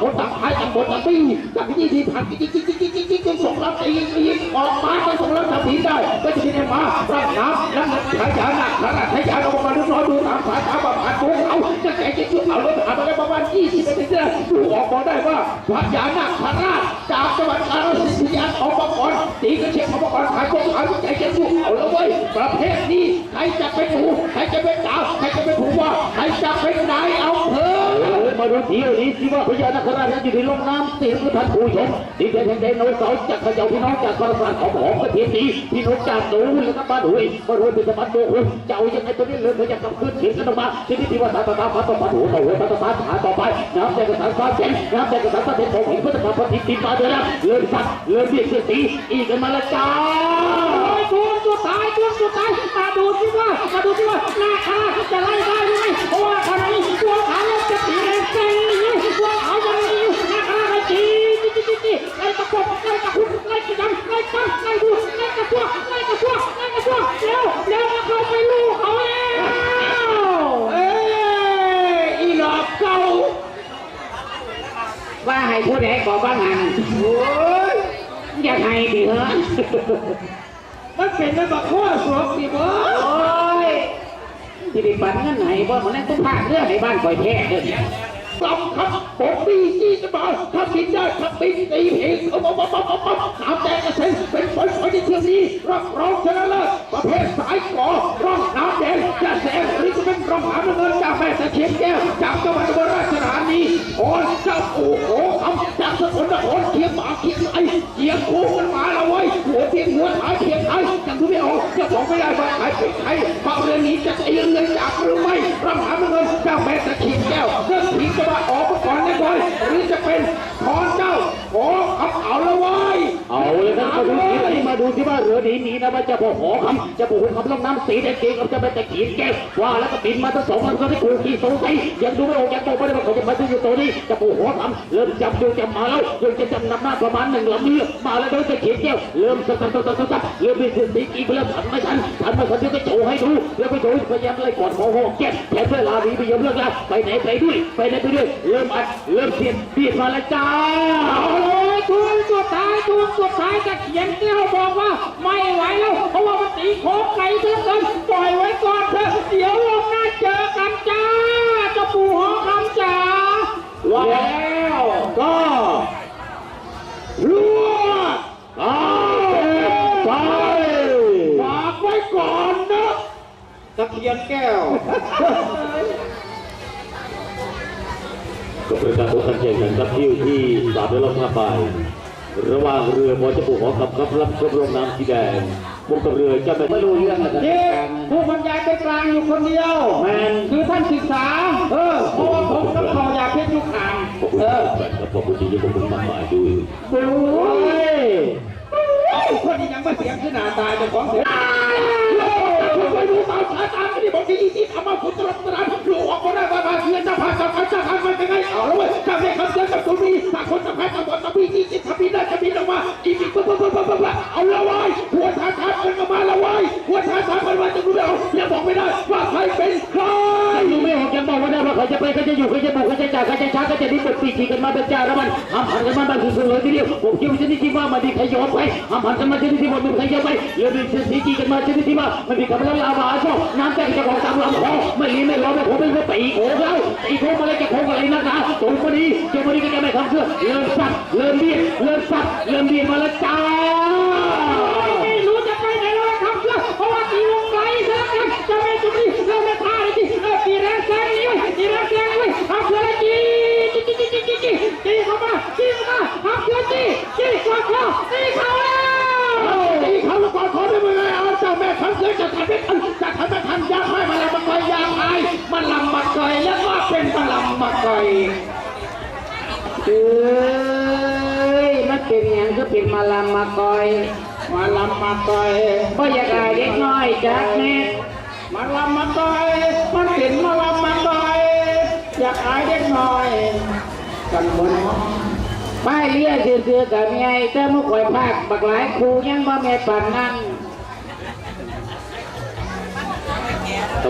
คนต่างพายต่างบนต่างปีต่างที่ที่ผ่านจริงจริงจริงจริงจริงจริงส่งรับตีตีออกมาก็ส่งรับทำผีได้ก็จะมีในมารับน้ำแล้วใช้ยาหนักขนาดใช้ยาลงมาเรียบร้อยดูตามสายตาแบบผ่านตัวเขาจะแก่จะชื่อเอารถผ่านไปได้ประมาณ20นาทีได้ดูออกมาได้ว่าพญาหนาคราชจากจังหวัดกาฬสินธุ์ยานออกมาก่อนตีกระเชียงออกมาก่อนขายตัวขายใจจะสู้เอาแล้วเว้ยประเภทนี้ใครจะเป็นหนูใครจะเป็นดาวใครจะเป็นผู้ว่าใครจะเป็นนายอำเภอ มาดูทีนี้สิว่าพญานาคราชอยู่ในลงน้ำเสียงท่านผู้ชมดีเจนเดนโนเสาร์จากขยาพี่น้องจากกระสานของหอมประเทศนี้พี่น้องจากดูแล้วก็บ้านหุยมาดูเป็นสมัติโมกุเจ้ายังไงตัวนี้เลยพยายามกำคืนเสียงกันออกมาที่นี่ที่ว่าตาตาตาฟัดต่อฟัดหัวต่อหัวตาตาตาหาต่อไปน้ำแดงกระสันฟ้าเจ๋งน้ำแดงกระสันฟ้าเจ๋งของหินพุทธการปฏิทินมาเดือนเริ่มสัตว์เริ่มเบี้ยเสียสีอีกกันมาละจ้าตัวตัวตายตัวตัวตายมาดูสิว่ามาดูสิว่าหน้าขาจะไล่ได้หรือไม่ ว่าให้ผู้ใดก่อบ้างหันโอ้ยอยากให้ดิเหรอมันเป็นมันบักข้อสวมสิบ่โอ้ยที่ได้ปันเงินไหนบ่มันนั่นต้องพาเรื่องในบ้านก่อยแท้เด้อลำครับผมดีที่จะมาถ้าบินได้ถ้าบินตีเพลงเอาปั๊บปั๊บปั๊บปั๊บสามแดงกระเซ็นเป็นฝอยฝอยในเที่ยวนี้รับรองชนะเลิศประเภทสายก่อร่องน้ำแดงจะแสงหรือจะเป็นรองหางเงินจากแม่ตะเคียนแก้วจากจังหวัดอุบล ราชธาโอนเจ้าปู่โหคำจากสกลนครเทียมหมาเทียมไอเทียมคู่กันมาแล้วเว้ยหัวเทียมหัวขาเทียมไอจังทุกไม่ออกจะบอกไม่ได้ว่าขายเป็นใครเป่าเรื่องนี้จะตีเงินจากหรือไม่รองหางเงินจาแม่ตะเคียนแก้วเรื่องผีจะมาออกมาก่อนแน่นอนหรือจะเป็นพรเจ้าขอคำเอาละเว้ย เอาเลยครับมาดูที่มาดูที่ว่าเรือดีนี้นะว่าจะบอกหอคำจะบอกคำลงน้ำสีแดงเก่งกับจะเป็นตะขีนแก้วว่าแล้วก็บินมาทั้งสองลำก็ที่ถูกี่สงสัยยังดูไม่ออกยังบอกไม่ได้ว่าเขาจะมาที่อยู่ตัวนี้จะบอกหอคำเริ่มจับดูจับมาแล้วยังจะจำนำหน้าประมาณหนึ่งลำนี้มาแล้วโดยตะขีนแก้วเริ่มสับสับสับสับสับเริ่มมีเสียงสีอีกแล้วทันไม่ทันทันไม่ทันเดี๋ยวก็โชว์ให้ดูแล้วไปโชว์พยายามไล่กอดหอหอแก้วแถมเพื่อลาวีไปยอมเลิกแล้วไปไหนไปด้วยไปไหนไปด้วยเริ่มอัดเริ่มเสียดเบียดมาแล้วจ้า เอายตัวตัวตายตัวตัวตายจะเขียนแก้วบอกว่าไม่ไหวแล้วเพราะว่ามันตีโค้งไก่เท่ากันปล่อยไว้ก่อนเถอะเดี๋ยวลงหน้าเจอกันจ้าเจ้าปู่หอคำจ๋าแล้วก็รัวเอาไปฝากไว้ก่อนนะตะเคียนแก้วก็เป็นการพบกันแข่งขันครับที่ที่สามเดือนละห้าใบ ระหว่างเรือมอจปูหอกับครับรับชมลงน้ำสีแดงพวกกับเรือจะไม่รู้เรื่องนะครัเจ๊ผู้บรรยายเป็นกลางอยู่คนเดียวแมนคือท่านศึกษา เออเพราะว่าผมต้องขออยากเพชรยุคห่างขอบคุณเออครับขอบคุณที่ยกมือมาหมายด้วยโอ้ยคนนี้ยังไม่เสียงขนาดตายเป็นของเสียคุณไปดูตามสายตาที่บอกที่อีที่ทำมาคุณตรัสตรัสดูออกมาได้ว่าเพื่อน ม จะอยู่เขาจะบุกเขาจะจ่ายเขาจะช้าเขาจะดิ้นปีกีกันมาเป็นจ่าแล้วมันห้ามหันกันมาบ้างคือเลยทีเดียวผมคิดว่าชนิดที่ว่ามันดีขยอนไปห้ามหันกันมาชนิดที่ว่ามันขยอนไปเรื่อมีสีกีกันมาชนิดที่ว่ามันมีกำลังลาวาชอบน้ำแตกจะของตามลำคอไม่รีไม่ร้อนไม่ผมเป็นก็ตีโขกแล้วตีโขกมาเลยจะโขกอะไรนักหนาตรงพอดีเจ้าพอดีก็จะไม่ทำเสื้อเริ่มสับเริ่มเบี้ยเริ่มสับเริ่มเบี้ยมาแล้วจ้า จีเข้ามาทำเพื่อจีจีกวาดคอตีเข้าแล้วตีเข้าแล้วกอดคอได้ไหมเอาเจ้าแม่ทำเพื่อจะทำไม่ทันจะทำไม่ทันยากให้มาลำมาก่อยยากให้มาลำมาก่อยแล้วก็เป็นมาลำมาก่อยเอ้ยมันเป็นอย่างก็เป็นมาลำมาคอยมาลำมาก่อยก็อยากอายเล็กน้อยจักแม่มาลำมาต่อยมันเห็นมาลำมาต่อยอยากอายเด็กน้อยกันบน ป้ายเลี้ยซื่อๆกับเมียแต่เมื่อก่อยภาคบักหลายครูยังบ่แม่ปานนั่น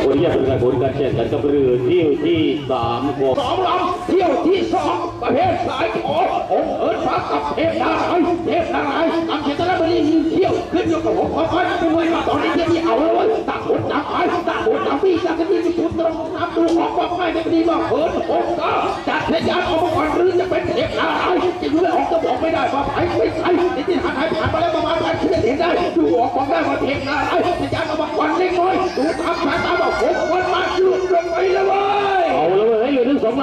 กลเนี่ยเป็นกากลการแข่งขันกับเรือเที่ยวที่สามของสองลำเที่ยวที่สองประเภทสายขอองเอิร์ธฟ้ากับเทพนารายเทพนารายตามเจตนาบริสุทธิ์เที่ยวขึ้นอยู่กับผมขอคอยเป็นเวันมาตอนนี้จะมีเอาเลยต่างคนต่างไปต่างคนต่างพี่ตางกันที่คุณตรงน้ำดูอองบอกไม่ได้ดีว่าเหินองค์ก็จัดเพชรยานออกมาก่อนหรือจะเป็นเทพนารายจะรู้ไม่ออกก็บอกไม่ได้ว่าไปไม่ใช่ที่ที่หายผ่านไปแล้วประมาณพันเชื่อเห็นได้ดูออกบอกได้ว่าเทพนาราย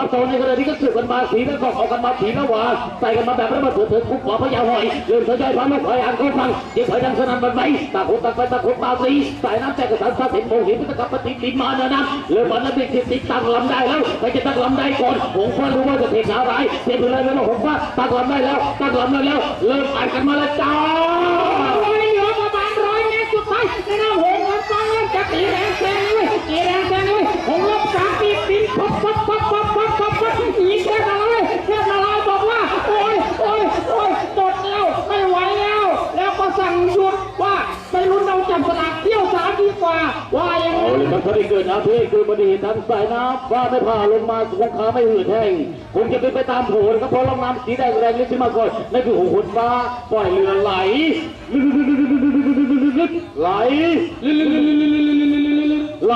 โซนในขณะนี้ก็สืบกันมาสีแล้วก็ออกกันมาสีแล้วหวาใส่กันมาแบบนั้นมาเถื่อนคุกขอพะยาหอยเรื่องเถื่ใจพันม่ไหวอ่านก้ฟังยิ่งหอยดังสนั่นบันไหวตาคนตาไปตาคนมาสีสายน้ำแจกกระสันซาเห็นโมหินพุทธกับปฏิบินมาเนนะเลยมันนั้นเป็นติดติดตั้งลำได้แล้วใครจะตั้งลำได้ก่อนหงฟ้ารู้ว่าจะเทขาไร้ายเทพเลยแล้วหงว่าตั้งลำได้แล้วตั้งลำได้แล้วเริ่มอ่านกันมาแล้วจ้าไม่น่าหงฟ้าเริ่มจะตีแรงแซงเลยตีแรงแซงเลยหงลบสามปีปินพบพบ กับพนที่เกิดอาเพศคือบดีทั้งสายน้ำฟ้าไม่ผ่าลงมาคงขาไม่หืดแห้งคงจะเป็นไปตามโผล่ครับเพราะลองน้ำสีแดงแรงนี้ขึ้นมาก่อนนั่นคือหูหุ่นฟ้าปล่อยเรือไหลไหลไหล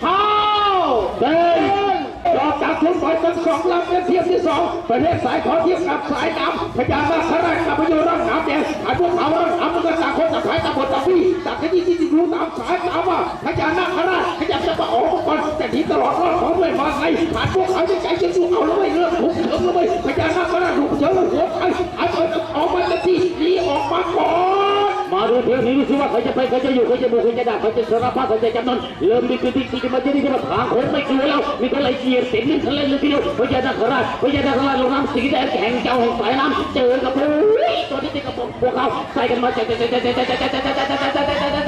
เท้าเด้งดอกจากทุนปล่อยทั้งสองลำเป็นเทียบที่สองประเทศสายขอเทียบกับสายน้ำพญานาคราชกับพญานางน้ำแดงอาจพวกเขาร่างน้ำมันก็ายตะบดตะพี่ตัดกระที่ที่รู้ตามสายตามว่าพระยานาคราชขยับจะมาออกก่อนแต่หนีตลอดรอดของไม่มาไงผ่านพวกเขาจะใจจะสู้เอาแล้วไม่เลิกหุบเถิมแล้วไม่พระยานาคราดหุบเถิมหัวไปหาเปิดออกมาตะที่หนีออกมาก่อน มาดูเทปนี้ดูสิว่าเขาจะไปเขาจะอยู่เขาจะบุกเขาจะด่าเขาจะสารภาพเขาจะจำนนเริ่มมีพื้นที่ที่จะมาเจอที่จะมาถางคนไม่กลัวแล้วมีทะเลเกียรเต็มนิ่งทะเลเลยทีเดียวพญานาคราชพญานาคราชลงน้ำสีแดงแข่งเจ้าของสายน้ำเจอกับพวกตัวนี้ติดกับพวกเขาใส่กันมาเจ๊เจ๊เจ๊เจ๊เจ๊เจ๊เจ๊เจ๊เจ๊เจ๊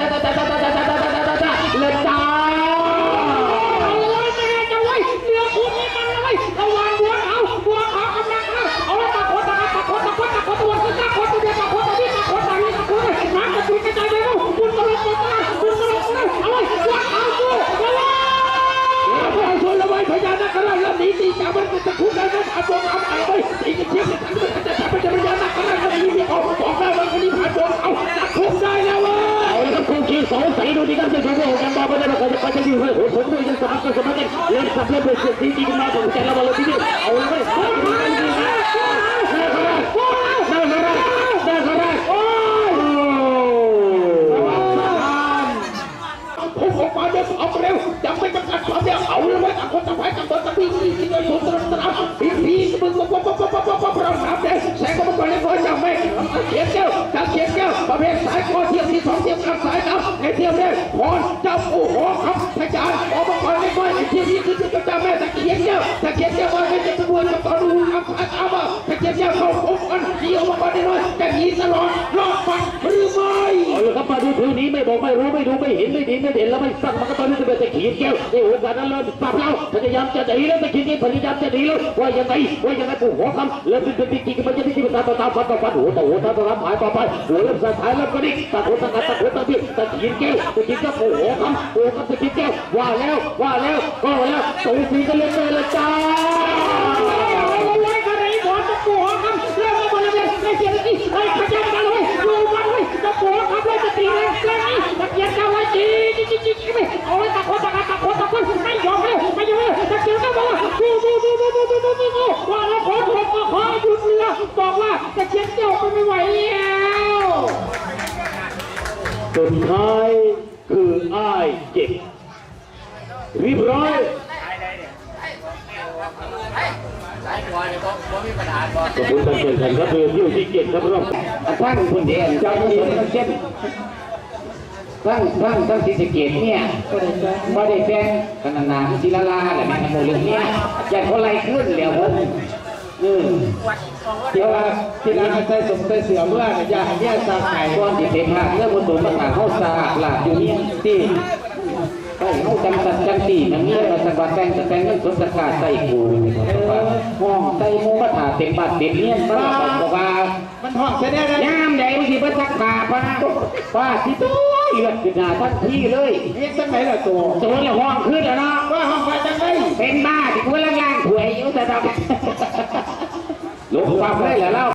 பச்சடி ஒரு சொந்த இது சாப்பிட்ட சொன்னது நான் சப்ளை பேசி தீட்டிக்கு நான் செல்ல வளர்த்து அவங்க รกพรเจ้าโอ้โหครับพระจานออกมาก่อนเลยก่อนเทียมนี้คือจะจับแม่ตะเคียนเจ้าตะเคียนแก้วว่าไม่จะตะบวนกับตอนดูอับอับอับตะเคียนเจ้าเขาพบกันเดียวมาก่อนได้น้อยจะยีตลอดรอดฟันหรือไม่ เอาละครับมาดูทีนี้ไม่บอกไม่รู้ไม่ดูไม่เห็นไม่ดีไม่เด่นแล้วไม่สั่งมันก็ตอนนี้จะเป็นตะขีดแก้วในโอกาสนั้นเราปรับเราพยายามจะหนีแล้วตะขีดนี้พยายามจะหนีแล้วว่ายังไงว่ายังไงปู่หัวคำแล้วเป็นจริงๆมันจะได้ที่มันตาต่อตาฟันตาฟันหัวต่อหัวตาต่อตาหายต่อไปหัวเริ่มสายแล้วก็นี่ตาหัวตาตาตาหัวตาที่ตะขีดแก้วตะขีดแก้วปู่หัวคำปู่คำตะขีดแก้วว่าแล้วว่าแล้วก็แล้วสูสีกันเลยเลยจ้า เกียบกันไว้จีจีจีจีไม่เอาไว้ตะโกนตะกันตะโกนตะโกนไม่ยอมเลยไม่ยอมเลยตะเกียบกันบอกว่าดูดูดูดูดูดูดูดูดูว่าแล้วขอขอขอขอหยุดเรือบอกว่าตะเกียบเจ้าไปไม่ไหวแล้วสุดท้ายคืออ้ายเจ็บเรียบร้อยขอบคุณท่านเกียรติครับเรือเที่ยวที่เกียรติครับรอบท่านคุณเดียวจะมีเจ้า หน้าที่ทั้งเช่นทั้งทั้งทั้งศรีสะเกดเนี่ยว่าได้แจ้งขนาดนาศิลาลาอะไรแม่งโมเรื่องเนี่ยอย่าคนไรขึ้นเดี๋ยวผมอืมเดี๋ยวที่ร้านใส่สมใส่เสือเมื่ออย่าให้เนี่ยตาไก่ก่อนที่เป็นพระเรื่องมนตุนประกาศเข้าสาหลาดอยู่เนี่ยที่ไปเข้าจำสัตจังตีนังเงี้ยมาสังกัดแป้งจะแป้งเงินสดสกัดใส่กูห้องใส่มูมาถาเต็มบาทเต็มเนี่ยมาบอกว่ามันห้องแค่นี้นะยามใดบางทีพระสักขาพระนะว่าที่ตัว เลือดขึ้นหน้าทันทีเลยเรียกตั้งไหนล่ะตัวโจรละห้องขึ้นแล้วเนาะว่าห้องมาจังไงเป็นบ้าที่คุณล่างๆถวยอยู่แต่เราลงความเลยแหละเล่า